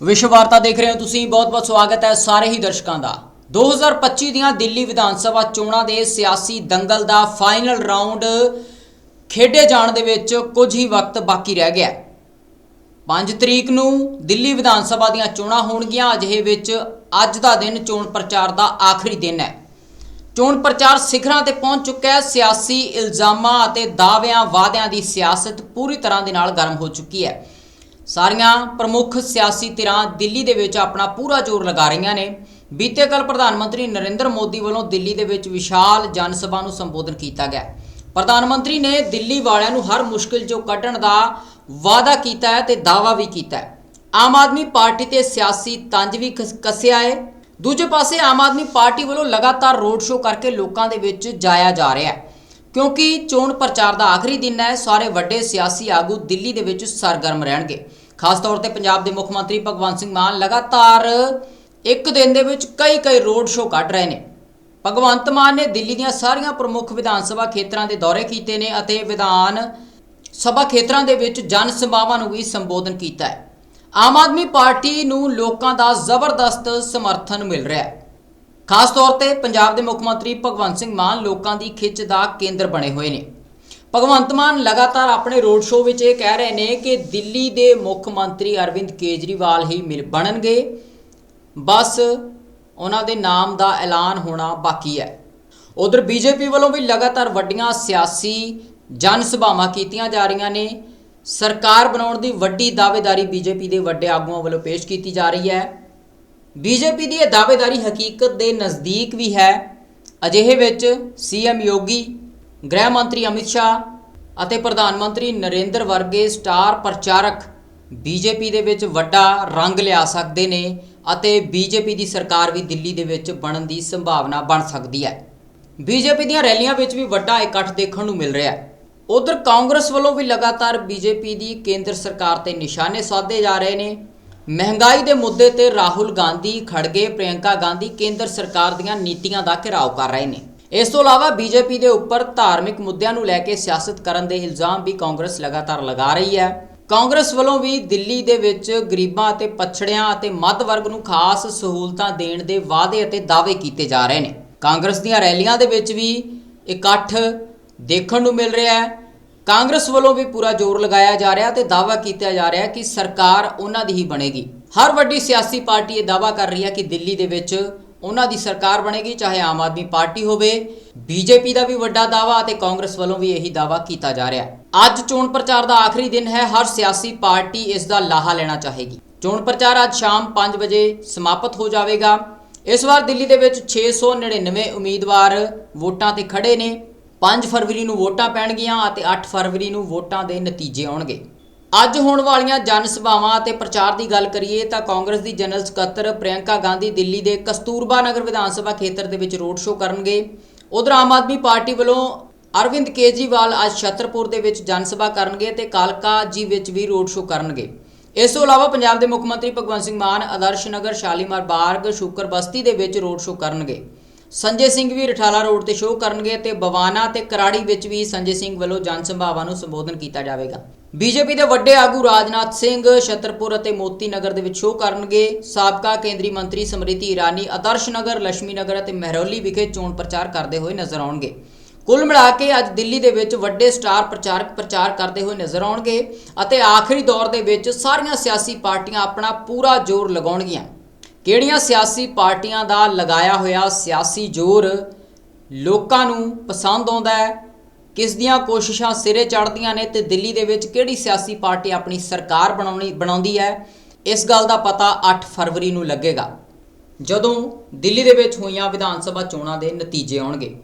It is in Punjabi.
ਵਿਸ਼ਵ ਵਾਰਤਾ ਦੇਖ ਰਹੇ ਹੋ ਤੁਸੀਂ। ਬਹੁਤ-ਬਹੁਤ ਸਵਾਗਤ ਹੈ ਸਾਰੇ ਹੀ ਦਰਸ਼ਕਾਂ ਦਾ। 2025 ਦੀਆਂ ਦਿੱਲੀ ਵਿਧਾਨ ਸਭਾ ਚੋਣਾਂ ਦੇ ਸਿਆਸੀ ਦੰਗਲ ਦਾ ਫਾਈਨਲ ਰਾਉਂਡ ਖੇਡੇ ਜਾਣ ਦੇ ਵਿੱਚ ਕੁਝ ਹੀ ਵਕਤ ਬਾਕੀ ਰਹਿ ਗਿਆ। ਹੈ 5 ਤਰੀਕ ਨੂੰ ਦਿੱਲੀ ਵਿਧਾਨ ਸਭਾ ਦੀਆਂ ਚੋਣਾਂ ਹੋਣਗੀਆਂ। ਅਜਿਹੇ ਵਿੱਚ ਅੱਜ ਦਾ ਦਿਨ ਚੋਣ ਪ੍ਰਚਾਰ ਦਾ ਆਖਰੀ ਦਿਨ ਹੈ। ਚੋਣ ਪ੍ਰਚਾਰ ਸਿਖਰਾਂ ਤੇ ਪਹੁੰਚ ਚੁੱਕਾ ਹੈ। ਸਿਆਸੀ ਇਲਜ਼ਾਮਾਂ ਅਤੇ ਦਾਅਵਿਆਂ ਵਾਅਦਿਆਂ ਦੀ ਸਿਆਸਤ ਪੂਰੀ ਤਰ੍ਹਾਂ ਦੇ ਨਾਲ ਗਰਮ ਹੋ ਚੁੱਕੀ ਹੈ। ਸਾਰੀਆਂ ਪ੍ਰਮੁੱਖ ਸਿਆਸੀ ਧਿਰਾਂ ਦਿੱਲੀ ਦੇ ਵਿੱਚ ਆਪਣਾ ਪੂਰਾ ਜ਼ੋਰ ਲਗਾ ਰਹੀਆਂ ਨੇ। ਬੀਤੇ ਕੱਲ ਪ੍ਰਧਾਨ ਮੰਤਰੀ ਨਰਿੰਦਰ ਮੋਦੀ ਵੱਲੋਂ ਦਿੱਲੀ ਦੇ ਵਿੱਚ ਵਿਸ਼ਾਲ ਜਨ ਸਭਾ ਨੂੰ ਸੰਬੋਧਨ ਕੀਤਾ ਗਿਆ। ਪ੍ਰਧਾਨ ਮੰਤਰੀ ਨੇ ਦਿੱਲੀ ਵਾਲਿਆਂ ਨੂੰ ਹਰ ਮੁਸ਼ਕਿਲ ਚੋਂ ਕੱਢਣ ਦਾ ਵਾਅਦਾ ਕੀਤਾ ਹੈ ਤੇ ਦਾਅਵਾ ਵੀ ਕੀਤਾ ਹੈ। ਆਮ ਆਦਮੀ ਪਾਰਟੀ ਤੇ ਸਿਆਸੀ ਤੰਜ ਵੀ ਕਸ- ਕੱਸਿਆ ਹੈ। ਦੂਜੇ ਪਾਸੇ ਆਮ ਆਦਮੀ ਪਾਰਟੀ ਵੱਲੋਂ ਲਗਾਤਾਰ ਰੋਡ ਸ਼ੋਅ ਕਰਕੇ ਲੋਕਾਂ ਦੇ ਵਿੱਚ ਜਾਇਆ ਜਾ ਰਿਹਾ ਹੈ। ਕਿਉਂਕਿ ਚੋਣ ਪ੍ਰਚਾਰ ਦਾ ਆਖਰੀ ਦਿਨ ਹੈ, ਸਾਰੇ ਵੱਡੇ ਸਿਆਸੀ ਆਗੂ ਦਿੱਲੀ ਦੇ ਵਿੱਚ ਸਰਗਰਮ ਰਹਿਣਗੇ। ਖਾਸ ਤੌਰ ਤੇ ਪੰਜਾਬ ਦੇ ਮੁੱਖ ਮੰਤਰੀ ਭਗਵੰਤ ਸਿੰਘ ਮਾਨ ਲਗਾਤਾਰ ਇੱਕ ਦਿਨ ਦੇ ਵਿੱਚ ਕਈ ਕਈ ਰੋਡ ਸ਼ੋਅ ਕੱਢ ਰਹੇ ਨੇ। ਭਗਵੰਤ ਮਾਨ ਨੇ ਦਿੱਲੀ ਦੀਆਂ ਸਾਰੀਆਂ ਪ੍ਰਮੁੱਖ ਵਿਧਾਨ ਸਭਾ ਖੇਤਰਾਂ ਦੇ ਦੌਰੇ ਕੀਤੇ ਨੇ ਅਤੇ ਵਿਧਾਨ ਸਭਾ ਖੇਤਰਾਂ ਦੇ ਵਿੱਚ ਜਨ ਸਭਾਵਾਂ ਨੂੰ ਵੀ ਸੰਬੋਧਨ ਕੀਤਾ ਹੈ। ਆਮ ਆਦਮੀ ਪਾਰਟੀ ਨੂੰ ਲੋਕਾਂ ਦਾ ਜ਼ਬਰਦਸਤ ਸਮਰਥਨ ਮਿਲ ਰਿਹਾ ਹੈ। ਖਾਸ ਤੌਰ ਤੇ ਪੰਜਾਬ ਦੇ ਮੁੱਖ ਮੰਤਰੀ ਭਗਵੰਤ ਸਿੰਘ ਮਾਨ ਲੋਕਾਂ ਦੀ ਖਿੱਚ ਦਾ ਕੇਂਦਰ ਬਣੇ ਹੋਏ ਨੇ। ਭਗਵੰਤ ਮਾਨ ਲਗਾਤਾਰ ਆਪਣੇ ਰੋਡ ਸ਼ੋਅ ਵਿੱਚ ਇਹ ਕਹਿ ਰਹੇ ਨੇ ਕਿ ਦਿੱਲੀ ਦੇ ਮੁੱਖ ਮੰਤਰੀ ਅਰਵਿੰਦ ਕੇਜਰੀਵਾਲ ਹੀ ਮਿਲ ਬਣਨਗੇ। ਬਸ ਉਹਨਾਂ ਦੇ ਨਾਮ ਦਾ ਐਲਾਨ ਹੋਣਾ ਬਾਕੀ ਹੈ। ਉਧਰ ਬੀਜੇਪੀ ਵੱਲੋਂ ਵੀ ਲਗਾਤਾਰ ਵੱਡੀਆਂ ਸਿਆਸੀ ਜਨ ਸਭਾਵਾਂ ਕੀਤੀਆਂ ਜਾ ਰਹੀਆਂ ਨੇ। ਸਰਕਾਰ ਬਣਾਉਣ ਦੀ ਵੱਡੀ ਦਾਅਵੇਦਾਰੀ ਬੀਜੇਪੀ ਦੇ ਵੱਡੇ ਆਗੂਆਂ ਵੱਲੋਂ ਪੇਸ਼ ਕੀਤੀ ਜਾ ਰਹੀ ਹੈ। ਬੀਜੇਪੀ ਦੀ ਇਹ ਦਾਅਵੇਦਾਰੀ ਹਕੀਕਤ ਦੇ ਨਜ਼ਦੀਕ ਵੀ ਹੈ। ਅਜਿਹੇ ਵਿੱਚ ਸੀਐਮ ਯੋਗੀ, ਗ੍ਰਹਿ ਮੰਤਰੀ ਅਮਿਤ ਸ਼ਾਹ ਅਤੇ ਪ੍ਰਧਾਨ ਮੰਤਰੀ ਨਰਿੰਦਰ ਵਰਗੇ ਸਟਾਰ ਪ੍ਰਚਾਰਕ ਬੀਜੇਪੀ ਦੇ ਵਿੱਚ ਵੱਡਾ ਰੰਗ ਲਿਆ ਸਕਦੇ ਨੇ ਅਤੇ ਬੀਜੇਪੀ ਦੀ ਸਰਕਾਰ ਵੀ ਦਿੱਲੀ ਦੇ ਵਿੱਚ ਬਣਨ ਦੀ ਸੰਭਾਵਨਾ ਬਣ ਸਕਦੀ ਹੈ। ਬੀਜੇਪੀ ਦੀਆਂ ਰੈਲੀਆਂ ਵਿੱਚ ਵੀ ਵੱਡਾ ਇਕੱਠ ਦੇਖਣ ਨੂੰ ਮਿਲ ਰਿਹਾ ਹੈ। ਉਧਰ ਕਾਂਗਰਸ ਵੱਲੋਂ ਵੀ ਲਗਾਤਾਰ ਬੀਜੇਪੀ ਦੀ ਕੇਂਦਰ ਸਰਕਾਰ ਤੇ ਨਿਸ਼ਾਨੇ ਸਾਧੇ ਜਾ ਰਹੇ ਨੇ। ਮਹਿੰਗਾਈ ਦੇ ਮੁੱਦੇ ਤੇ ਰਾਹੁਲ ਗਾਂਧੀ ਖੜਗੇ ਪ੍ਰਿਯੰਕਾ ਗਾਂਧੀ ਕੇਂਦਰ ਸਰਕਾਰ ਦੀਆਂ ਨੀਤੀਆਂ ਦਾ ਘਿਰਾਓ ਕਰ ਰਹੇ ਨੇ। ਇਸ ਤੋਂ ਇਲਾਵਾ ਬੀਜੇਪੀ ਦੇ ਉੱਪਰ ਧਾਰਮਿਕ ਮੁੱਦਿਆਂ ਨੂੰ ਲੈ ਕੇ ਸਿਆਸਤ ਕਰਨ ਦੇ ਇਲਜ਼ਾਮ ਵੀ ਕਾਂਗਰਸ ਲਗਾਤਾਰ ਲਗਾ ਰਹੀ ਹੈ। ਕਾਂਗਰਸ ਵੱਲੋਂ ਵੀ ਦਿੱਲੀ ਦੇ ਵਿੱਚ ਗਰੀਬਾਂ ਅਤੇ ਪਛੜਿਆਂ ਅਤੇ ਮੱਧ ਵਰਗ ਨੂੰ ਖਾਸ ਸਹੂਲਤਾਂ ਦੇਣ ਦੇ ਵਾਅਦੇ ਅਤੇ ਦਾਅਵੇ ਕੀਤੇ ਜਾ ਰਹੇ ਨੇ। ਕਾਂਗਰਸ ਦੀਆਂ ਰੈਲੀਆਂ ਦੇ ਵਿੱਚ ਵੀ ਇਕੱਠ ਦੇਖਣ ਨੂੰ ਮਿਲ ਰਿਹਾ ਹੈ। ਕਾਂਗਰਸ ਵੱਲੋਂ ਵੀ ਪੂਰਾ ਜ਼ੋਰ ਲਗਾਇਆ ਜਾ ਰਿਹਾ ਤੇ ਦਾਅਵਾ ਕੀਤਾ ਜਾ ਰਿਹਾ ਕਿ ਸਰਕਾਰ ਉਹਨਾਂ ਦੀ ਹੀ ਬਣੇਗੀ। ਹਰ ਵੱਡੀ ਸਿਆਸੀ ਪਾਰਟੀ ਇਹ ਦਾਅਵਾ ਕਰ ਰਹੀ ਹੈ ਕਿ ਦਿੱਲੀ ਦੇ ਵਿੱਚ ਉਹਨਾਂ ਦੀ ਸਰਕਾਰ ਬਣੇਗੀ, ਚਾਹੇ ਆਮ ਆਦਮੀ ਪਾਰਟੀ ਹੋਵੇ। ਬੀਜੇਪੀ ਦਾ ਵੀ ਵੱਡਾ ਦਾਅਵਾ ਅਤੇ ਕਾਂਗਰਸ ਵੱਲੋਂ ਵੀ ਇਹੀ ਦਾਅਵਾ ਕੀਤਾ ਜਾ ਰਿਹਾ ਅੱਜ ਚੋਣ ਪ੍ਰਚਾਰ ਦਾ ਆਖਰੀ ਦਿਨ ਹੈ, ਹਰ ਸਿਆਸੀ ਪਾਰਟੀ ਇਸ ਦਾ ਲਾਹਾ ਲੈਣਾ ਚਾਹੇਗੀ। ਚੋਣ ਪ੍ਰਚਾਰ ਅੱਜ ਸ਼ਾਮ 5 ਵਜੇ ਸਮਾਪਤ ਹੋ ਜਾਵੇਗਾ। ਇਸ ਵਾਰ ਦਿੱਲੀ ਦੇ ਵਿੱਚ 699 ਉਮੀਦਵਾਰ ਵੋਟਾਂ ਤੇ ਖੜੇ ਨੇ। 5 ਫਰਵਰੀ ਨੂੰ ਵੋਟਾਂ ਪੈਣਗੀਆਂ ਅਤੇ 8 ਫਰਵਰੀ ਨੂੰ ਵੋਟਾਂ ਦੇ ਨਤੀਜੇ ਆਉਣਗੇ। ਅੱਜ ਹੋਣ ਵਾਲੀਆਂ ਜਨ ਸਭਾਵਾਂ ਅਤੇ ਪ੍ਰਚਾਰ ਦੀ ਗੱਲ ਕਰੀਏ ਤਾਂ ਕਾਂਗਰਸ ਦੀ ਜਨਰਲ ਸਕੱਤਰ ਪ੍ਰਿਯੰਕਾ ਗਾਂਧੀ ਦਿੱਲੀ ਦੇ ਕਸਤੂਰਬਾ ਨਗਰ ਵਿਧਾਨ ਸਭਾ ਖੇਤਰ ਦੇ ਵਿੱਚ ਰੋਡ ਸ਼ੋਅ ਕਰਨਗੇ। ਉਧਰ ਆਮ ਆਦਮੀ ਪਾਰਟੀ ਵੱਲੋਂ ਅਰਵਿੰਦ ਕੇਜਰੀਵਾਲ ਅੱਜ ਛਤਰਪੁਰ ਦੇ ਵਿੱਚ ਜਨ ਸਭਾ ਕਰਨਗੇ ਤੇ ਕਾਲਕਾ ਜੀ ਵਿੱਚ ਵੀ ਰੋਡ ਸ਼ੋਅ ਕਰਨਗੇ। ਇਸ ਤੋਂ ਇਲਾਵਾ ਪੰਜਾਬ ਦੇ ਮੁੱਖ ਮੰਤਰੀ ਭਗਵੰਤ ਸਿੰਘ ਮਾਨ ਆਦਰਸ਼ ਨਗਰ, ਸ਼ਾਲੀਮਾਰ ਬਾਰਗ, ਸ਼ੁਕਰ ਬਸਤੀ ਦੇ ਵਿੱਚ ਰੋਡ ਸ਼ੋਅ ਕਰਨਗੇ। ਸੰਜੇ ਸਿੰਘ ਵੀ ਰਠਾਲਾ ਰੋਡ ਤੇ ਸ਼ੋਅ ਕਰਨਗੇ ਤੇ ਬਵਾਨਾ ਤੇ ਕਰਾੜੀ ਵਿੱਚ ਵੀ ਸੰਜੇ ਸਿੰਘ ਵੱਲੋਂ ਜਨ ਸੰਭਾਵਾਂ ਨੂੰ ਸੰਬੋਧਨ ਕੀਤਾ ਜਾਵੇਗਾ। ਬੀਜੇਪੀ ਦੇ ਵੱਡੇ ਆਗੂ ਰਾਜਨਾਥ ਸਿੰਘ ਛਤਰਪੁਰ ਅਤੇ ਮੋਤੀ ਨਗਰ ਦੇ ਵਿੱਚ ਸ਼ੋਅ ਕਰਨਗੇ। ਸਾਬਕਾ ਕੇਂਦਰੀ ਮੰਤਰੀ ਸਮ੍ਰਿਤੀ ਇਰਾਨੀ, ਆਦਰਸ਼ ਨਗਰ ਲక్ష్ਮੀ ਨਗਰ ਅਤੇ ਮਹਿਰੌਲੀ ਵਿਖੇ ਚੋਣ ਪ੍ਰਚਾਰ ਕਰਦੇ ਹੋਏ ਨਜ਼ਰ ਆਉਣਗੇ। ਕੁੱਲ ਮਿਲਾ ਕੇ ਅੱਜ ਦਿੱਲੀ ਦੇ ਵਿੱਚ ਵੱਡੇ ਸਟਾਰ ਪ੍ਰਚਾਰਕ ਪ੍ਰਚਾਰ ਕਰਦੇ ਹੋਏ ਨਜ਼ਰ ਆਉਣਗੇ ਅਤੇ ਆਖਰੀ ਦੌਰ ਦੇ ਵਿੱਚ ਸਾਰੀਆਂ ਸਿਆਸੀ ਪਾਰਟੀਆਂ ਆਪਣਾ ਪੂਰਾ ਜ਼ੋਰ ਲਗਾਉਣਗੀਆਂ। ਕਿਹੜੀਆਂ ਸਿਆਸੀ ਪਾਰਟੀਆਂ ਦਾ ਲਗਾਇਆ ਹੋਇਆ ਸਿਆਸੀ ਜ਼ੋਰ ਲੋਕਾਂ ਨੂੰ ਪਸੰਦ ਆਉਂਦਾ ਹੈ? ਕਿਸ ਦੀਆਂ ਕੋਸ਼ਿਸ਼ਾਂ ਸਿਰੇ ਚੜ੍ਹਦੀਆਂ ਨੇ ਤੇ ਦਿੱਲੀ ਦੇ ਵਿੱਚ ਕਿਹੜੀ ਸਿਆਸੀ ਪਾਰਟੀ ਆਪਣੀ ਸਰਕਾਰ ਬਣਾਉਣੀ, ਬਣਾਉਂਦੀ ਹੈ? ਇਸ ਗੱਲ ਦਾ ਪਤਾ 8 ਫਰਵਰੀ ਨੂੰ ਲੱਗੇਗਾ, ਜਦੋਂ ਦਿੱਲੀ ਦੇ ਵਿੱਚ ਹੋਈਆਂ ਵਿਧਾਨ ਸਭਾ ਚੋਣਾਂ ਦੇ ਨਤੀਜੇ ਆਉਣਗੇ।